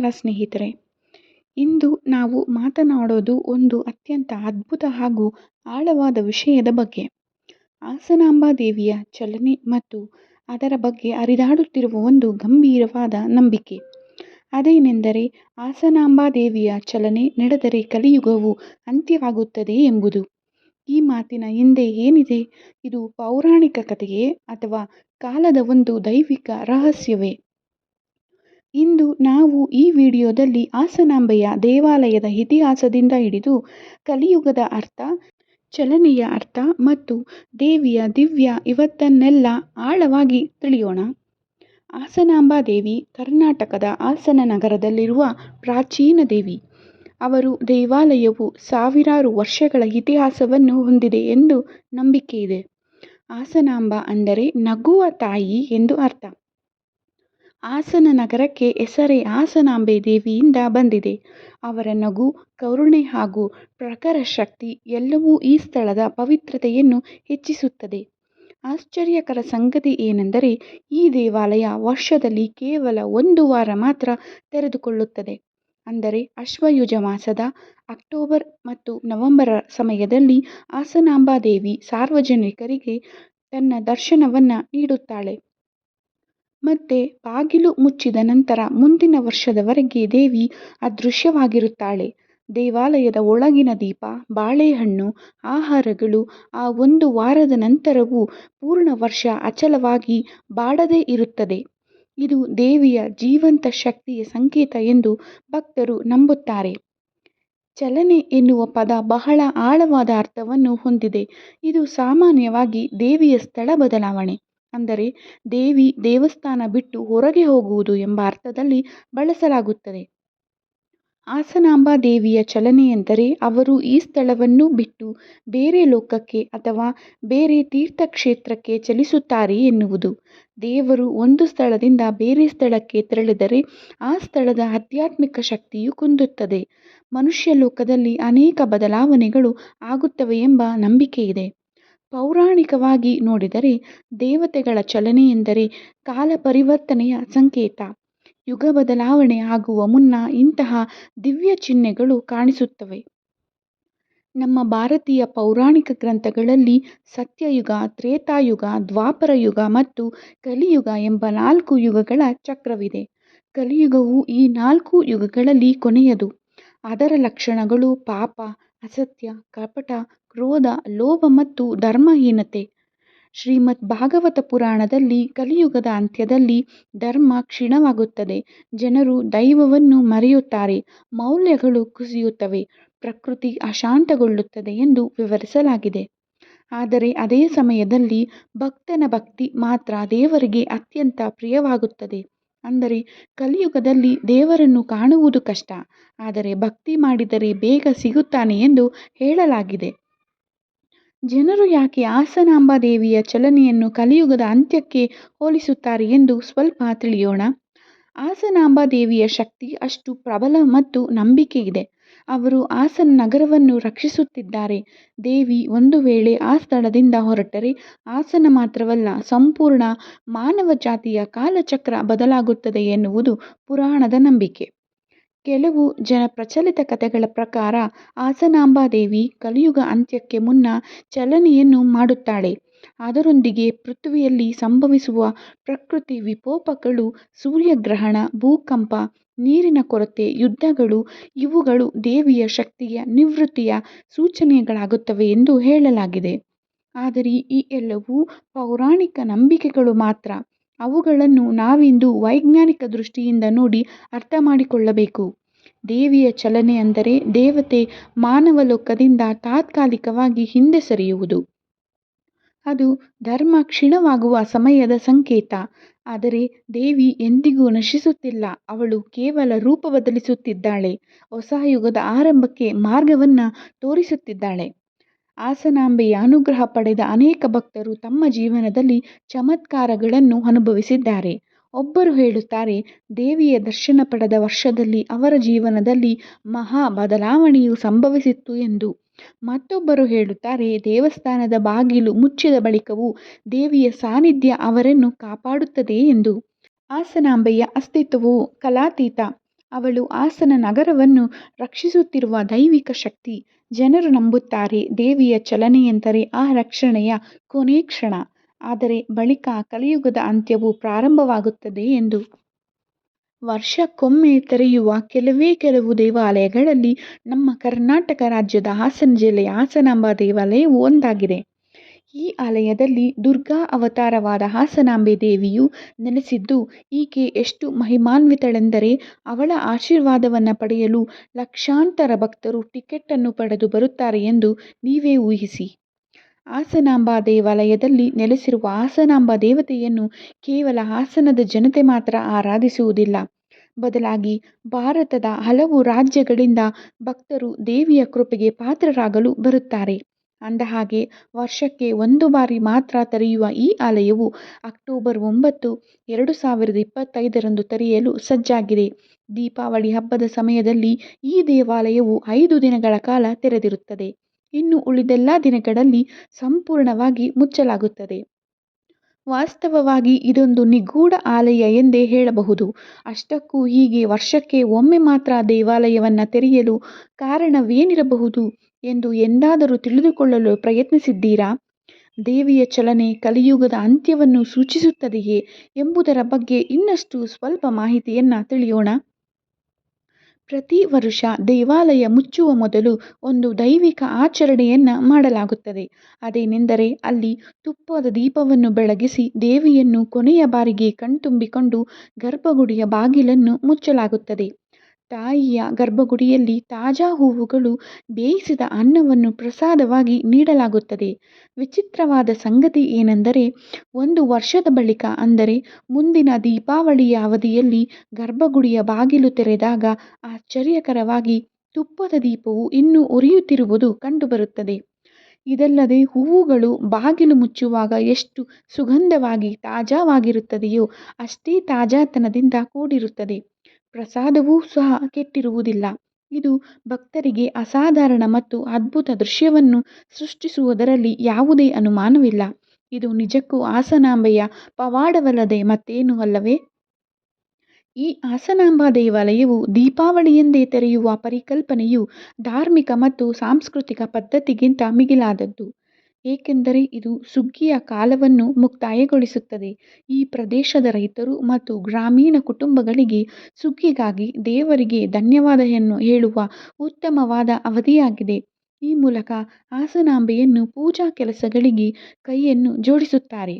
ನಮಸ್ಕಾರ ಸ್ನೇಹಿತರೆ, ಇಂದು ನಾವು ಮಾತನಾಡೋದು ಒಂದು ಅತ್ಯಂತ ಅದ್ಭುತ ಹಾಗೂ ಆಳವಾದ ವಿಷಯದ ಬಗ್ಗೆ. ಆಸನಾಂಬಾ ದೇವಿಯ ಚಲನೆ ಮತ್ತು ಅದರ ಬಗ್ಗೆ ಅರಿದಾಡುತ್ತಿರುವ ಒಂದು ಗಂಭೀರವಾದ ನಂಬಿಕೆ. ಅದೇನೆಂದರೆ ಆಸನಾಂಬಾ ದೇವಿಯ ಚಲನೆ ನಡೆದರೆ ಕಲಿಯುಗವು ಅಂತ್ಯವಾಗುತ್ತದೆ ಎಂಬುದು. ಈ ಮಾತಿನ ಹಿಂದೆ ಏನಿದೆ? ಇದು ಪೌರಾಣಿಕ ಕಥೆಯೇ ಅಥವಾ ಕಾಲದ ಒಂದು ದೈವಿಕ ರಹಸ್ಯವೇ? ಇಂದು ನಾವು ಈ ವಿಡಿಯೋದಲ್ಲಿ ಹಾಸನಾಂಬೆಯ ದೇವಾಲಯದ ಇತಿಹಾಸದಿಂದ ಹಿಡಿದು ಕಲಿಯುಗದ ಅರ್ಥ, ಚಲನೆಯ ಅರ್ಥ ಮತ್ತು ದೇವಿಯ ದಿವ್ಯ ಇವತ್ತನ್ನೆಲ್ಲ ಆಳವಾಗಿ ತಿಳಿಯೋಣ. ಹಾಸನಾಂಬ ದೇವಿ ಕರ್ನಾಟಕದ ಹಾಸನ ನಗರದಲ್ಲಿರುವ ಪ್ರಾಚೀನ ದೇವಿ. ಅವರು ದೇವಾಲಯವು ಸಾವಿರಾರು ವರ್ಷಗಳ ಇತಿಹಾಸವನ್ನು ಹೊಂದಿದೆ ಎಂದು ನಂಬಿಕೆ ಇದೆ. ಹಾಸನಾಂಬ ಅಂದರೆ ನಗುವ ತಾಯಿ ಎಂದು ಅರ್ಥ. ಹಾಸನ ನಗರಕ್ಕೆ ಹೆಸರೇ ಹಾಸನಾಂಬೆ ದೇವಿಯಿಂದ ಬಂದಿದೆ. ಅವರ ನಗು, ಕರುಣೆ ಹಾಗೂ ಪ್ರಖರ ಶಕ್ತಿ ಎಲ್ಲವೂ ಈ ಸ್ಥಳದ ಪವಿತ್ರತೆಯನ್ನು ಹೆಚ್ಚಿಸುತ್ತದೆ. ಆಶ್ಚರ್ಯಕರ ಸಂಗತಿ ಏನೆಂದರೆ, ಈ ದೇವಾಲಯ ವರ್ಷದಲ್ಲಿ ಕೇವಲ ಒಂದು ವಾರ ಮಾತ್ರ ತೆರೆದುಕೊಳ್ಳುತ್ತದೆ. ಅಂದರೆ, ಅಶ್ವಯುಜ ಮಾಸದ ಅಕ್ಟೋಬರ್ ಮತ್ತು ನವೆಂಬರ್ ಸಮಯದಲ್ಲಿ ಹಾಸನಾಂಬಾ ದೇವಿ ಸಾರ್ವಜನಿಕರಿಗೆ ತನ್ನ ದರ್ಶನವನ್ನು ನೀಡುತ್ತಾಳೆ. ಮತ್ತೆ ಬಾಗಿಲು ಮುಚ್ಚಿದ ನಂತರ ಮುಂದಿನ ವರ್ಷದವರೆಗೆ ದೇವಿ ಅದೃಶ್ಯವಾಗಿರುತ್ತಾಳೆ. ದೇವಾಲಯದ ಒಳಗಿನ ದೀಪ, ಬಾಳೆಹಣ್ಣು, ಆಹಾರಗಳು ಆ ಒಂದು ವಾರದ ನಂತರವೂ ಪೂರ್ಣ ವರ್ಷ ಅಚಲವಾಗಿ ಬಾಡದೇ ಇರುತ್ತದೆ. ಇದು ದೇವಿಯ ಜೀವಂತ ಶಕ್ತಿಯ ಸಂಕೇತ ಎಂದು ಭಕ್ತರು ನಂಬುತ್ತಾರೆ. ಚಲನೆ ಎನ್ನುವ ಪದ ಬಹಳ ಆಳವಾದ ಅರ್ಥವನ್ನು ಹೊಂದಿದೆ. ಇದು ಸಾಮಾನ್ಯವಾಗಿ ದೇವಿಯ ಸ್ಥಳ ಬದಲಾವಣೆ. ಅಂದರೆ ದೇವಿ ದೇವಸ್ಥಾನ ಬಿಟ್ಟು ಹೊರಗೆ ಹೋಗುವುದು ಎಂಬ ಅರ್ಥದಲ್ಲಿ ಬಳಸಲಾಗುತ್ತದೆ. ಆಸನಾಂಬ ದೇವಿಯ ಚಲನೆ ಎಂದರೆ ಅವರು ಈ ಸ್ಥಳವನ್ನು ಬಿಟ್ಟು ಬೇರೆ ಲೋಕಕ್ಕೆ ಅಥವಾ ಬೇರೆ ತೀರ್ಥಕ್ಷೇತ್ರಕ್ಕೆ ಚಲಿಸುತ್ತಾರೆ ಎನ್ನುವುದು. ದೇವರು ಒಂದು ಸ್ಥಳದಿಂದ ಬೇರೆ ಸ್ಥಳಕ್ಕೆ ತೆರಳಿದರೆ ಆ ಸ್ಥಳದ ಆಧ್ಯಾತ್ಮಿಕ ಶಕ್ತಿಯು ಕುಂದುತ್ತದೆ. ಮನುಷ್ಯ ಲೋಕದಲ್ಲಿ ಅನೇಕ ಬದಲಾವಣೆಗಳು ಆಗುತ್ತವೆ ಎಂಬ ನಂಬಿಕೆಯಿದೆ ಪೌರಾಣಿಕವಾಗಿ ನೋಡಿದರೆ ದೇವತೆಗಳ ಚಲನೆ ಎಂದರೆ ಕಾಲ ಪರಿವರ್ತನೆಯ ಸಂಕೇತ. ಯುಗ ಬದಲಾವಣೆ ಆಗುವ ಮುನ್ನ ಇಂತಹ ದಿವ್ಯ ಚಿಹ್ನೆಗಳು ಕಾಣಿಸುತ್ತವೆ. ನಮ್ಮ ಭಾರತೀಯ ಪೌರಾಣಿಕ ಗ್ರಂಥಗಳಲ್ಲಿ ಸತ್ಯಯುಗ, ತ್ರೇತಾಯುಗ ದ್ವಾಪರ ಯುಗ ಮತ್ತು ಕಲಿಯುಗ ಎಂಬ ನಾಲ್ಕು ಯುಗಗಳ ಚಕ್ರವಿದೆ. ಕಲಿಯುಗವು ಈ ನಾಲ್ಕು ಯುಗಗಳಲ್ಲಿ ಕೊನೆಯದು. ಅದರ ಲಕ್ಷಣಗಳು ಪಾಪ, ಅಸತ್ಯ, ಕಪಟ ಕ್ರೋಧ, ಲೋಭ ಮತ್ತು ಧರ್ಮಹೀನತೆ. ಶ್ರೀಮದ್ ಭಾಗವತ ಪುರಾಣದಲ್ಲಿ ಕಲಿಯುಗದ ಅಂತ್ಯದಲ್ಲಿ ಧರ್ಮ ಕ್ಷೀಣವಾಗುತ್ತದೆ. ಜನರು ದೈವವನ್ನು ಮರೆಯುತ್ತಾರೆ, ಮೌಲ್ಯಗಳು ಕುಸಿಯುತ್ತವೆ, ಪ್ರಕೃತಿ ಅಶಾಂತಗೊಳ್ಳುತ್ತದೆ ಎಂದು ವಿವರಿಸಲಾಗಿದೆ. ಆದರೆ ಅದೇ ಸಮಯದಲ್ಲಿ ಭಕ್ತನ ಭಕ್ತಿ ಮಾತ್ರ ದೇವರಿಗೆ ಅತ್ಯಂತ ಪ್ರಿಯವಾಗುತ್ತದೆ. ಅಂದರೆ ಕಲಿಯುಗದಲ್ಲಿ ದೇವರನ್ನು ಕಾಣುವುದು ಕಷ್ಟ, ಆದರೆ ಭಕ್ತಿ ಮಾಡಿದರೆ ಬೇಗ ಸಿಗುತ್ತಾನೆ ಎಂದು ಹೇಳಲಾಗಿದೆ. ಜನರು ಯಾಕೆ ಹಾಸನಾಂಬ ದೇವಿಯ ಚಲನೆಯನ್ನು ಕಲಿಯುಗದ ಅಂತ್ಯಕ್ಕೆ ಹೋಲಿಸುತ್ತಾರೆ ಎಂದು ಸ್ವಲ್ಪ ತಿಳಿಯೋಣ. ಹಾಸನಾಂಬಾ ದೇವಿಯ ಶಕ್ತಿ ಅಷ್ಟು ಪ್ರಬಲ ಮತ್ತು ನಂಬಿಕೆ ಇದೆ. ಅವರು ಹಾಸನ ನಗರವನ್ನು ರಕ್ಷಿಸುತ್ತಿದ್ದಾರೆ. ದೇವಿ ಒಂದು ವೇಳೆ ಆ ಸ್ಥಳದಿಂದ ಹೊರಟರೆ ಹಾಸನ ಮಾತ್ರವಲ್ಲ, ಸಂಪೂರ್ಣ ಮಾನವ ಜಾತಿಯ ಕಾಲಚಕ್ರ ಬದಲಾಗುತ್ತದೆ ಎನ್ನುವುದು ಪುರಾಣದ ನಂಬಿಕೆ. ಕೆಲವು ಜನ ಪ್ರಚಲಿತ ಕಥೆಗಳ ಪ್ರಕಾರ ಆಸನಾಂಬಾದೇವಿ ದೇವಿ ಕಲಿಯುಗ ಅಂತ್ಯಕ್ಕೆ ಮುನ್ನ ಚಲನೆಯನ್ನು ಮಾಡುತ್ತಾಳೆ. ಅದರೊಂದಿಗೆ ಪೃಥ್ವಿಯಲ್ಲಿ ಸಂಭವಿಸುವ ಪ್ರಕೃತಿ ವಿಕೋಪಗಳು, ಸೂರ್ಯಗ್ರಹಣ, ಭೂಕಂಪ, ನೀರಿನ ಕೊರತೆ, ಯುದ್ಧಗಳು, ಇವುಗಳು ದೇವಿಯ ಶಕ್ತಿಯ ನಿವೃತ್ತಿಯ ಸೂಚನೆಗಳಾಗುತ್ತವೆ ಎಂದು ಹೇಳಲಾಗಿದೆ. ಆದರೆ ಈ ಎಲ್ಲವೂ ಪೌರಾಣಿಕ ನಂಬಿಕೆಗಳು ಮಾತ್ರ. ಅವುಗಳನ್ನು ನಾವಿಂದು ವೈಜ್ಞಾನಿಕ ದೃಷ್ಟಿಯಿಂದ ನೋಡಿ ಅರ್ಥ ಮಾಡಿಕೊಳ್ಳಬೇಕು ದೇವಿಯ ಚಲನೆ ಅಂದರೆ ದೇವತೆ ಮಾನವ ಲೋಕದಿಂದ ತಾತ್ಕಾಲಿಕವಾಗಿ ಹಿಂದೆ ಸರಿಯುವುದು. ಅದು ಧರ್ಮ ಕ್ಷೀಣವಾಗುವ ಸಮಯದ ಸಂಕೇತ. ಆದರೆ ದೇವಿ ಎಂದಿಗೂ ನಶಿಸುತ್ತಿಲ್ಲ. ಅವಳು ಕೇವಲ ರೂಪ ಬದಲಿಸುತ್ತಿದ್ದಾಳೆ. ಹೊಸ ಯುಗದ ಆರಂಭಕ್ಕೆ ಮಾರ್ಗವನ್ನು ತೋರಿಸುತ್ತಿದ್ದಾಳೆ. ಹಾಸನಾಂಬೆಯ ಅನುಗ್ರಹ ಪಡೆದ ಅನೇಕ ಭಕ್ತರು ತಮ್ಮ ಜೀವನದಲ್ಲಿ ಚಮತ್ಕಾರಗಳನ್ನು ಅನುಭವಿಸಿದ್ದಾರೆ. ಒಬ್ಬರು ಹೇಳುತ್ತಾರೆ, ದೇವಿಯ ದರ್ಶನ ಪಡೆದ ವರ್ಷದಲ್ಲಿ ಅವರ ಜೀವನದಲ್ಲಿ ಮಹಾ ಬದಲಾವಣೆಯು ಸಂಭವಿಸಿತ್ತು ಎಂದು. ಮತ್ತೊಬ್ಬರು ಹೇಳುತ್ತಾರೆ, ದೇವಸ್ಥಾನದ ಬಾಗಿಲು ಮುಚ್ಚಿದ ಬಳಿಕವೂ ದೇವಿಯ ಸಾನ್ನಿಧ್ಯ ಅವರನ್ನು ಕಾಪಾಡುತ್ತದೆ ಎಂದು. ಹಾಸನಾಂಬೆಯ ಅಸ್ತಿತ್ವವು ಕಾಲಾತೀತ. ಅವಳು ಹಾಸನ ನಗರವನ್ನು ರಕ್ಷಿಸುತ್ತಿರುವ ದೈವಿಕ ಶಕ್ತಿ. ಜನರು ನಂಬುತ್ತಾರೆ, ದೇವಿಯ ಚಲನೆಯೆಂದರೆ ಆ ರಕ್ಷಣೆಯ ಕೊನೆ ಕ್ಷಣ. ಆದರೆ ಬಳಿಕ ಕಲಿಯುಗದ ಅಂತ್ಯವು ಪ್ರಾರಂಭವಾಗುತ್ತದೆ ಎಂದು. ವರ್ಷಕ್ಕೊಮ್ಮೆ ತೆರೆಯುವ ಕೆಲವೇ ಕೆಲವು ದೇವಾಲಯಗಳಲ್ಲಿ ನಮ್ಮ ಕರ್ನಾಟಕ ರಾಜ್ಯದ ಹಾಸನ ಜಿಲ್ಲೆಯ ಹಾಸನಾಂಬ ದೇವಾಲಯವು ಒಂದಾಗಿದೆ. ಈ ಆಲಯದಲ್ಲಿ ದುರ್ಗಾ ಅವತಾರವಾದ ಹಾಸನಾಂಬೆ ದೇವಿಯು ನೆಲೆಸಿದ್ದು, ಈಕೆ ಎಷ್ಟು ಮಹಿಮಾನ್ವಿತಳೆಂದರೆ ಅವಳ ಆಶೀರ್ವಾದವನ್ನು ಪಡೆಯಲು ಲಕ್ಷಾಂತರ ಭಕ್ತರು ಟಿಕೆಟ್ ಅನ್ನು ಪಡೆದು ಬರುತ್ತಾರೆ ಎಂದು ನೀವೇ ಊಹಿಸಿ. ಹಾಸನಾಂಬ ದೇವಾಲಯದಲ್ಲಿ ನೆಲೆಸಿರುವ ಹಾಸನಾಂಬ ದೇವತೆಯನ್ನು ಕೇವಲ ಹಾಸನದ ಜನತೆ ಮಾತ್ರ ಆರಾಧಿಸುವುದಿಲ್ಲ. ಬದಲಾಗಿ ಭಾರತದ ಹಲವು ರಾಜ್ಯಗಳಿಂದ ಭಕ್ತರು ದೇವಿಯ ಕೃಪೆಗೆ ಪಾತ್ರರಾಗಲು ಬರುತ್ತಾರೆ. ಅಂದಹಾಗೆ, ವರ್ಷಕ್ಕೆ ಒಂದು ಬಾರಿ ಮಾತ್ರ ತೆರೆಯುವ ಈ ಆಲಯವು ಅಕ್ಟೋಬರ್ ಒಂಬತ್ತು, ಎರಡು ಸಾವಿರದ ಇಪ್ಪತ್ತೈದರಂದು ತೆರೆಯಲು ಸಜ್ಜಾಗಿದೆ. ದೀಪಾವಳಿ ಹಬ್ಬದ ಸಮಯದಲ್ಲಿ ಈ ದೇವಾಲಯವು ಐದು ದಿನಗಳ ಕಾಲ ತೆರೆದಿರುತ್ತದೆ. ಇನ್ನು ಉಳಿದೆಲ್ಲ ದಿನಗಳಲ್ಲಿ ಸಂಪೂರ್ಣವಾಗಿ ಮುಚ್ಚಲಾಗುತ್ತದೆ. ವಾಸ್ತವವಾಗಿ ಇದೊಂದು ನಿಗೂಢ ಆಲಯ ಎಂದೇ ಹೇಳಬಹುದು. ಅಷ್ಟಕ್ಕೂ ಹೀಗೆ ವರ್ಷಕ್ಕೆ ಒಮ್ಮೆ ಮಾತ್ರ ದೇವಾಲಯವನ್ನು ತೆರೆಯಲು ಕಾರಣವೇನಿರಬಹುದು ಎಂದು ಎಂದಾದರೂ ತಿಳಿದುಕೊಳ್ಳಲು ಪ್ರಯತ್ನಿಸಿದ್ದೀರಾ? ದೇವಿಯ ಚಲನೆ ಕಲಿಯುಗದ ಅಂತ್ಯವನ್ನು ಸೂಚಿಸುತ್ತದೆಯೇ ಎಂಬುದರ ಬಗ್ಗೆ ಇನ್ನಷ್ಟು ಸ್ವಲ್ಪ ಮಾಹಿತಿಯನ್ನು ತಿಳಿಯೋಣ. ಪ್ರತಿ ವರ್ಷ ದೇವಾಲಯ ಮುಚ್ಚುವ ಮೊದಲು ಒಂದು ದೈವಿಕ ಆಚರಣೆಯನ್ನು ಮಾಡಲಾಗುತ್ತದೆ. ಅದೇನೆಂದರೆ ಅಲ್ಲಿ ತುಪ್ಪದ ದೀಪವನ್ನು ಬೆಳಗಿಸಿ ದೇವಿಯನ್ನು ಕೊನೆಯ ಬಾರಿಗೆ ಕಣ್ತುಂಬಿಕೊಂಡು ಗರ್ಭಗುಡಿಯ ಬಾಗಿಲನ್ನು ಮುಚ್ಚಲಾಗುತ್ತದೆ. ತಾಯಿಯ ಗರ್ಭಗುಡಿಯಲ್ಲಿ ತಾಜಾ ಹೂವುಗಳು, ಬೇಯಿಸಿದ ಅನ್ನವನ್ನು ಪ್ರಸಾದವಾಗಿ ನೀಡಲಾಗುತ್ತದೆ. ವಿಚಿತ್ರವಾದ ಸಂಗತಿ ಏನೆಂದರೆ ಒಂದು ವರ್ಷದ ಬಳಿಕ ಅಂದರೆ ಮುಂದಿನ ದೀಪಾವಳಿಯ ಅವಧಿಯಲ್ಲಿ ಗರ್ಭಗುಡಿಯ ಬಾಗಿಲು ತೆರೆದಾಗ ಆಶ್ಚರ್ಯಕರವಾಗಿ ತುಪ್ಪದ ದೀಪವು ಇನ್ನೂ ಉರಿಯುತ್ತಿರುವುದು ಕಂಡುಬರುತ್ತದೆ. ಇದಲ್ಲದೆ ಹೂವುಗಳು ಬಾಗಿಲು ಮುಚ್ಚುವಾಗ ಎಷ್ಟು ಸುಗಂಧವಾಗಿ ತಾಜಾವಾಗಿರುತ್ತದೆಯೋ ಅಷ್ಟೇ ತಾಜಾತನದಿಂದ ಕೂಡಿರುತ್ತದೆ. ಪ್ರಸಾದವೂ ಸಹ ಕೆಟ್ಟಿರುವುದಿಲ್ಲ. ಇದು ಭಕ್ತರಿಗೆ ಅಸಾಧಾರಣ ಮತ್ತು ಅದ್ಭುತ ದೃಶ್ಯವನ್ನು ಸೃಷ್ಟಿಸುವುದರಲ್ಲಿ ಯಾವುದೇ ಅನುಮಾನವಿಲ್ಲ. ಇದು ನಿಜಕ್ಕೂ ಹಾಸನಾಂಬೆಯ ಪವಾಡವಲ್ಲದೆ ಮತ್ತೇನೂ ಅಲ್ಲವೇ? ಈ ಹಾಸನಾಂಬ ದೇವಾಲಯವು ದೀಪಾವಳಿಯೆಂದೇ ತೆರೆಯುವ ಪರಿಕಲ್ಪನೆಯು ಧಾರ್ಮಿಕ ಮತ್ತು ಸಾಂಸ್ಕೃತಿಕ ಪದ್ಧತಿಗಿಂತ ಮಿಗಿಲಾದದ್ದು. ಏಕೆಂದರೆ ಇದು ಸುಗ್ಗಿಯ ಕಾಲವನ್ನು ಮುಕ್ತಾಯಗೊಳಿಸುತ್ತದೆ. ಈ ಪ್ರದೇಶದ ರೈತರು ಮತ್ತು ಗ್ರಾಮೀಣ ಕುಟುಂಬಗಳಿಗೆ ಸುಗ್ಗಿಗಾಗಿ ದೇವರಿಗೆ ಧನ್ಯವಾದವನ್ನು ಹೇಳುವ ಉತ್ತಮವಾದ ಅವಧಿಯಾಗಿದೆ. ಈ ಮೂಲಕ ಹಾಸನಾಂಬೆಯನ್ನು ಪೂಜಾ ಕೆಲಸಗಳಿಗೆ ಕೈಯನ್ನು ಜೋಡಿಸುತ್ತಾರೆ.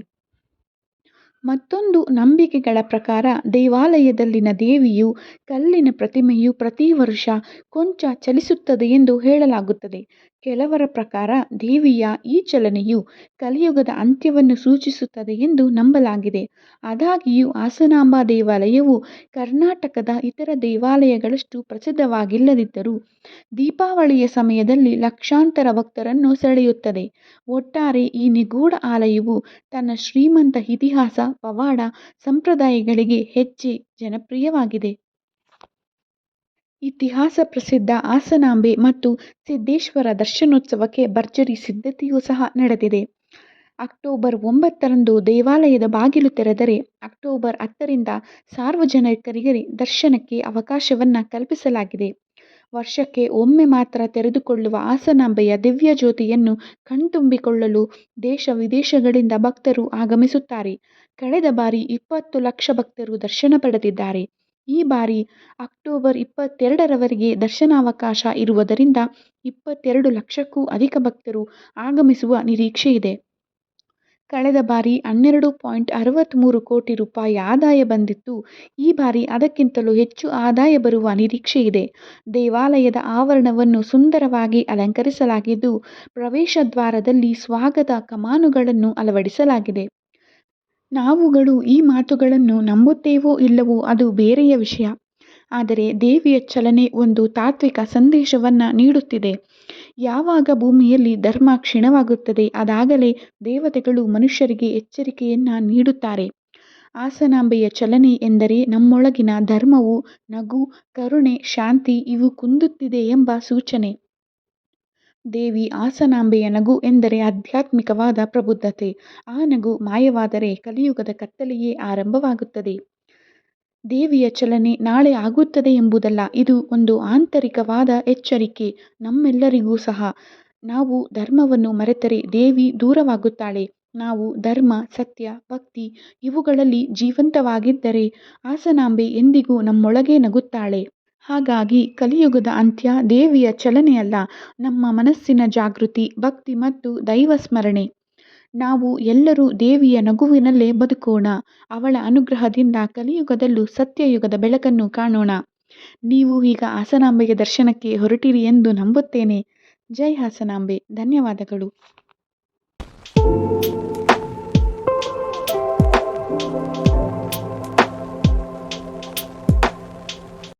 ಮತ್ತೊಂದು ನಂಬಿಕೆಗಳ ಪ್ರಕಾರ ದೇವಾಲಯದಲ್ಲಿನ ದೇವಿಯು ಕಲ್ಲಿನ ಪ್ರತಿಮೆಯು ಪ್ರತಿ ವರ್ಷ ಕೊಂಚ ಚಲಿಸುತ್ತದೆ ಎಂದು ಹೇಳಲಾಗುತ್ತದೆ. ಕೆಲವರ ಪ್ರಕಾರ ದೇವಿಯ ಈ ಚಲನೆಯು ಕಲಿಯುಗದ ಅಂತ್ಯವನ್ನು ಸೂಚಿಸುತ್ತದೆ ಎಂದು ನಂಬಲಾಗಿದೆ. ಆದಾಗ್ಯೂ ಹಾಸನಾಂಬ ದೇವಾಲಯವು ಕರ್ನಾಟಕದ ಇತರ ದೇವಾಲಯಗಳಷ್ಟು ಪ್ರಸಿದ್ಧವಾಗಿಲ್ಲದಿದ್ದರೂ ದೀಪಾವಳಿಯ ಸಮಯದಲ್ಲಿ ಲಕ್ಷಾಂತರ ಭಕ್ತರನ್ನು ಸೆಳೆಯುತ್ತದೆ. ಒಟ್ಟಾರೆ ಈ ನಿಗೂಢ ಆಲಯವು ತನ್ನ ಶ್ರೀಮಂತ ಇತಿಹಾಸ, ಪವಾಡ, ಸಂಪ್ರದಾಯಗಳಿಗೆ ಹೆಚ್ಚಿ ಜನಪ್ರಿಯವಾಗಿದೆ. ಇತಿಹಾಸ ಪ್ರಸಿದ್ಧ ಹಾಸನಾಂಬೆ ಮತ್ತು ಸಿದ್ದೇಶ್ವರ ದರ್ಶನೋತ್ಸವಕ್ಕೆ ಭರ್ಜರಿ ಸಿದ್ಧತೆಯೂ ಸಹ ನಡೆದಿದೆ. ಅಕ್ಟೋಬರ್ ಒಂಬತ್ತರಂದು ದೇವಾಲಯದ ಬಾಗಿಲು ತೆರೆದರೆ ಅಕ್ಟೋಬರ್ ಹತ್ತರಿಂದ ಸಾರ್ವಜನಿಕರಿಗೆ ದರ್ಶನಕ್ಕೆ ಅವಕಾಶವನ್ನ ಕಲ್ಪಿಸಲಾಗಿದೆ. ವರ್ಷಕ್ಕೆ ಒಮ್ಮೆ ಮಾತ್ರ ತೆರೆದುಕೊಳ್ಳುವ ಹಾಸನಾಂಬೆಯ ದಿವ್ಯ ಜ್ಯೋತಿಯನ್ನು ಕಣ್ತುಂಬಿಕೊಳ್ಳಲು ದೇಶ ವಿದೇಶಗಳಿಂದ ಭಕ್ತರು ಆಗಮಿಸುತ್ತಾರೆ. ಕಳೆದ ಬಾರಿ ಇಪ್ಪತ್ತು ಲಕ್ಷ ಭಕ್ತರು ದರ್ಶನ ಪಡೆದಿದ್ದಾರೆ. ಈ ಬಾರಿ ಅಕ್ಟೋಬರ್ ಇಪ್ಪತ್ತೆರಡರವರೆಗೆ ದರ್ಶನಾವಕಾಶ ಇರುವುದರಿಂದ ಇಪ್ಪತ್ತೆರಡು ಲಕ್ಷಕ್ಕೂ ಅಧಿಕ ಭಕ್ತರು ಆಗಮಿಸುವ ನಿರೀಕ್ಷೆಯಿದೆ. ಕಳೆದ ಬಾರಿ ಹನ್ನೆರಡು ಪಾಯಿಂಟ್ ಅರವತ್ತ್ಮೂರು ಕೋಟಿ ರೂಪಾಯಿ ಆದಾಯ ಬಂದಿತ್ತು. ಈ ಬಾರಿ ಅದಕ್ಕಿಂತಲೂ ಹೆಚ್ಚು ಆದಾಯ ಬರುವ ನಿರೀಕ್ಷೆಯಿದೆ. ದೇವಾಲಯದ ಆವರಣವನ್ನು ಸುಂದರವಾಗಿ ಅಲಂಕರಿಸಲಾಗಿದ್ದು, ಪ್ರವೇಶದ್ವಾರದಲ್ಲಿ ಸ್ವಾಗತ ಕಮಾನುಗಳನ್ನು ಅಳವಡಿಸಲಾಗಿದೆ. ನಾವುಗಳು ಈ ಮಾತುಗಳನ್ನು ನಂಬುತ್ತೇವೋ ಇಲ್ಲವೋ ಅದು ಬೇರೆಯ ವಿಷಯ. ಆದರೆ ದೇವಿಯ ಚಲನೆ ಒಂದು ತಾತ್ವಿಕ ಸಂದೇಶವನ್ನ ನೀಡುತ್ತಿದೆ. ಯಾವಾಗ ಭೂಮಿಯಲ್ಲಿ ಧರ್ಮ ಕ್ಷೀಣವಾಗುತ್ತದೆ ಅದಾಗಲೇ ದೇವತೆಗಳು ಮನುಷ್ಯರಿಗೆ ಎಚ್ಚರಿಕೆಯನ್ನ ನೀಡುತ್ತಾರೆ. ಆಸನಾಂಬೆಯ ಚಲನೆ ಎಂದರೆ ನಮ್ಮೊಳಗಿನ ಧರ್ಮವು, ನಗು, ಕರುಣೆ, ಶಾಂತಿ ಇವು ಕುಂದುತ್ತಿದೆ ಎಂಬ ಸೂಚನೆ. ದೇವಿ ಆಸನಾಂಬೆಯ ನಗು ಎಂದರೆ ಆಧ್ಯಾತ್ಮಿಕವಾದ ಪ್ರಬುದ್ಧತೆ. ಆ ನಗು ಮಾಯವಾದರೆ ಕಲಿಯುಗದ ಕತ್ತಲೆಯೇ ಆರಂಭವಾಗುತ್ತದೆ. ದೇವಿಯ ಚಲನೆ ನಾಳೆ ಆಗುತ್ತದೆ ಎಂಬುದಲ್ಲ, ಇದು ಒಂದು ಆಂತರಿಕವಾದ ಎಚ್ಚರಿಕೆ ನಮ್ಮೆಲ್ಲರಿಗೂ ಸಹ ನಾವು ಧರ್ಮವನ್ನು ಮರೆತರೆ ದೇವಿ ದೂರವಾಗುತ್ತಾಳೆ ನಾವು ಧರ್ಮ, ಸತ್ಯ, ಭಕ್ತಿ ಇವುಗಳಲ್ಲಿ ಜೀವಂತವಾಗಿದ್ದರೆ ಆಸನಾಂಬೆ ಎಂದಿಗೂ ನಮ್ಮೊಳಗೆ ನಗುತ್ತಾಳೆ ಹಾಗಾಗಿ ಕಲಿಯುಗದ ಅಂತ್ಯ ದೇವಿಯ ಚಲನೆಯಲ್ಲ, ನಮ್ಮ ಮನಸ್ಸಿನ ಜಾಗೃತಿ, ಭಕ್ತಿ ಮತ್ತು ದೈವ ಸ್ಮರಣೆ. ನಾವು ಎಲ್ಲರೂ ದೇವಿಯ ನಗುವಿನಲ್ಲೇ ಬದುಕೋಣ, ಅವಳ ಅನುಗ್ರಹದಿಂದ ಕಲಿಯುಗದಲ್ಲೂ ಸತ್ಯಯುಗದ ಬೆಳಕನ್ನು ಕಾಣೋಣ. ನೀವು ಈಗ ಹಾಸನಾಂಬೆಯ ದರ್ಶನಕ್ಕೆ ಹೊರಟಿರಿ ಎಂದು ನಂಬುತ್ತೇನೆ. ಜೈ ಹಾಸನಾಂಬೆ, ಧನ್ಯವಾದಗಳು.